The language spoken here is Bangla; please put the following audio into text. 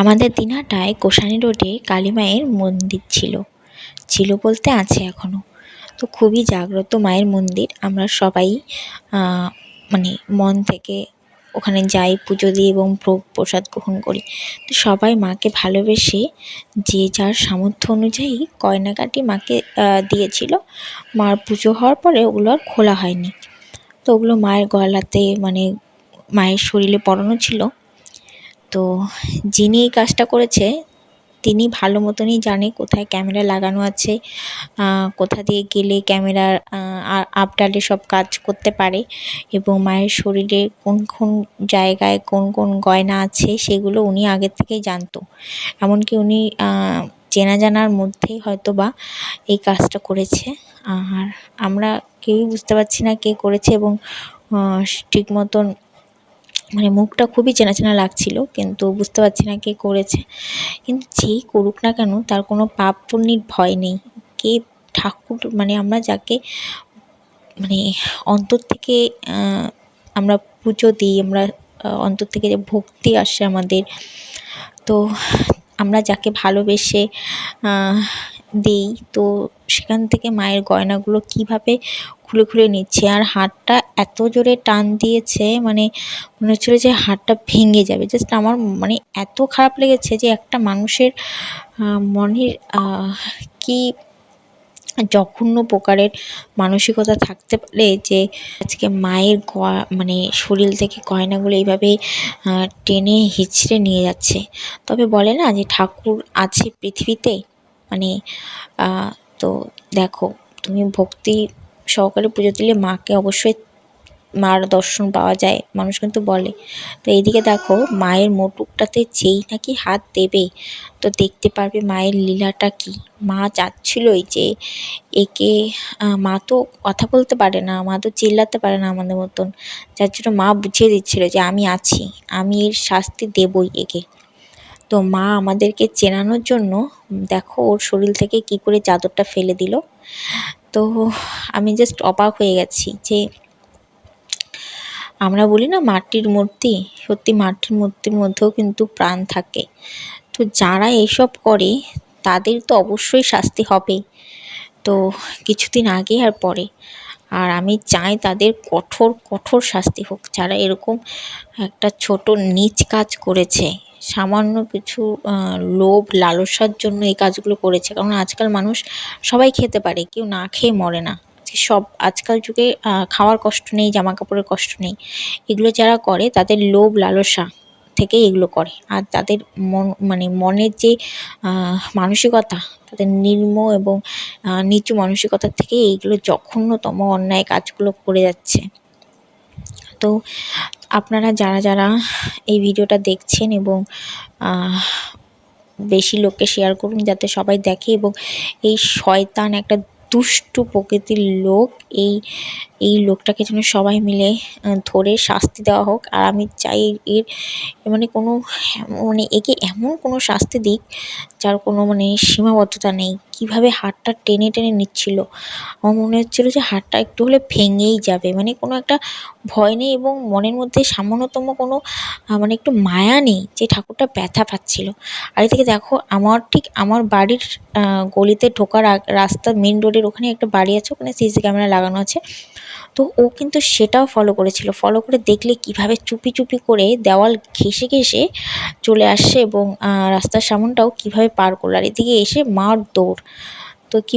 আমাদের দিনহাটায় গোসানি রোডে কালী মায়ের মন্দির ছিল। ছিল বলতে আছে এখনও তো খুবই জাগ্রত মায়ের মন্দির। আমরা সবাই মানে মন থেকে ওখানে যাই, পুজো দিই এবং ভোগ প্রসাদ গ্রহণ করি। তো সবাই মাকে ভালোবেসে যে যার সামর্থ্য অনুযায়ী কয়নাকাটি মাকে দিয়েছিল, মার পুজো হওয়ার পরে ওগুলো আর খোলা হয়নি। তো ওগুলো মায়ের গলাতে মানে মায়ের শরীরে পরানো ছিল। তো যিনি এই কাজটা করেছে, তিনি ভালো মতনই জানে কোথায় ক্যামেরা লাগানো আছে কোথা দিয়ে গেলে ক্যামেরার আপডালে সব কাজ করতে পারে এবং মায়ের শরীরে কোন কোন জায়গায় কোন কোন গয়না আছে সেগুলো উনি আগের থেকেই জানতো। এমনকি উনি চেনা জানার মধ্যেই হয়তো বা এই কাজটা করেছে। আর আমরা কেউই বুঝতে পারছি না কে করেছে এবং ঠিক মতন মানে মুখটা খুবই চেনা চেনা লাগছিল, কিন্তু বুঝতে পারছি না কে করেছে। কিন্তু যেই করুক না কেন, তার কোনো পাপ পুণ্যের ভয় নেই। কে ঠাকুর মানে আমরা যাকে মানে অন্তর থেকে আমরা পুজো দিই, আমরা অন্তর থেকে যে ভক্তি আসে আমাদের, তো আমরা যাকে ভালোবেসে দিই। তো সেখান থেকে মায়ের গয়নাগুলো কীভাবে খুলে খুলে নিচ্ছে? আর হারটা এত জোরে টান দিয়েছে মানে মনে হচ্ছিল যে হারটা ভেঙে যাবে। জাস্ট আমার মানে এত খারাপ লেগেছে যে একটা মানুষের মনের কি জঘন্য প্রকারের মানসিকতা থাকতে পারে যে আজকে মায়ের মানে শরীর থেকে গয়নাগুলো এইভাবে টেনে হিচড়ে নিয়ে যাচ্ছে। তবে বলে না যে ঠাকুর আছে পৃথিবীতে? মানে তো দেখো, তুমি ভক্তি সহকারে পুজো দিলে মাকে অবশ্যই মার দর্শন পাওয়া যায়, মানুষ কিন্তু বলে। তো এইদিকে দেখো, মায়ের মুটুকটাতে যেই নাকি হাত দেবে, তো দেখতে পারবে মায়ের লীলাটা কি। মা চাচ্ছিলই যে একে মা তো কথা বলতে পারে না, মা তো চিল্লাতে পারে না আমাদের মতন। যার জন্য মা বুঝিয়ে দিচ্ছিল যে আমি আছি, আমি এর শাস্তি দেবই একে। তো মা আমাদেরকে চেনানোর জন্য, দেখো ওর শরীর থেকে কি করে চাদরটা ফেলে দিল। তো আমি জাস্ট অবাক হয়ে গেছি যে আমরা বলি না মাটির মূর্তি, সত্যি মাটির মূর্তির মধ্যেও কিন্তু প্রাণ থাকে। তো যারা এসব করে তাদের তো অবশ্যই শাস্তি হবে। তো কিছুদিন আগে আর পরে, আর আমি চাই তাদের কঠোর কঠোর শাস্তি হোক। যারা এরকম একটা ছোট নিচ কাজ করেছে সামান্য কিছু লোভ, লালসার জন্য এই কাজগুলো করেছে। কারণ আজকাল মানুষ সবাই খেতে পারে, কেউ না খেয়ে মরে না। সব আজকাল যুগে খাওয়ার কষ্ট নেই জামা কাপড়ের কষ্ট নেই। এগুলো যারা করে, তাদের লোভ, লালসা থেকে এগুলো করে। আর তাদের মন মানে মনের যে মানসিকতা, তাদের নির্ম এবং নিচু মানসিকতার থেকে এইগুলো জঘন্যতম অন্যায় কাজগুলো করে যাচ্ছে। তো আপনারা যারা যারা এই ভিডিওটা দেখছেন এবং বেশি লোককে শেয়ার করুন যাতে সবাই দেখে এবং এই শয়তান একটা দুষ্টু প্রকৃতির লোক, এই এই লোকটাকে যেন সবাই মিলে ধরে শাস্তি দেওয়া হোক। আর আমি চাই এর মানে কোনো মানে একে এমন কোনো শাস্তি দিক যার কোনো মানে সীমাবদ্ধতা নেই। কীভাবে হাতটা টেনে টেনে নিচ্ছিল? আমার মনে হচ্ছিল যে হাতটা একটু হলে ভেঙেই যাবে। মানে কোনো একটা ভয় নেই এবং মনের মধ্যে সামান্যতম কোনো মানে একটু মায়া নেই যে ঠাকুরটা ব্যথা পাচ্ছিল। আর এদিকে দেখো, আমার ঠিক আমার বাড়ির গলিতে ঢোকার রাস্তা মেন রোডের ওখানে একটা বাড়ি আছে। ওখানে সিসি ক্যামেরা লাগানো আছে। তো ও কিন্তু সেটাও ফলো করেছিল। ফলো করে দেখলে কীভাবে চুপি চুপি করে দেওয়াল ঘেঁষে ঘেঁষে চলে আসছে এবং রাস্তার সামনটাও কীভাবে পার করল। আর এদিকে এসে মার দৌড়। তো কি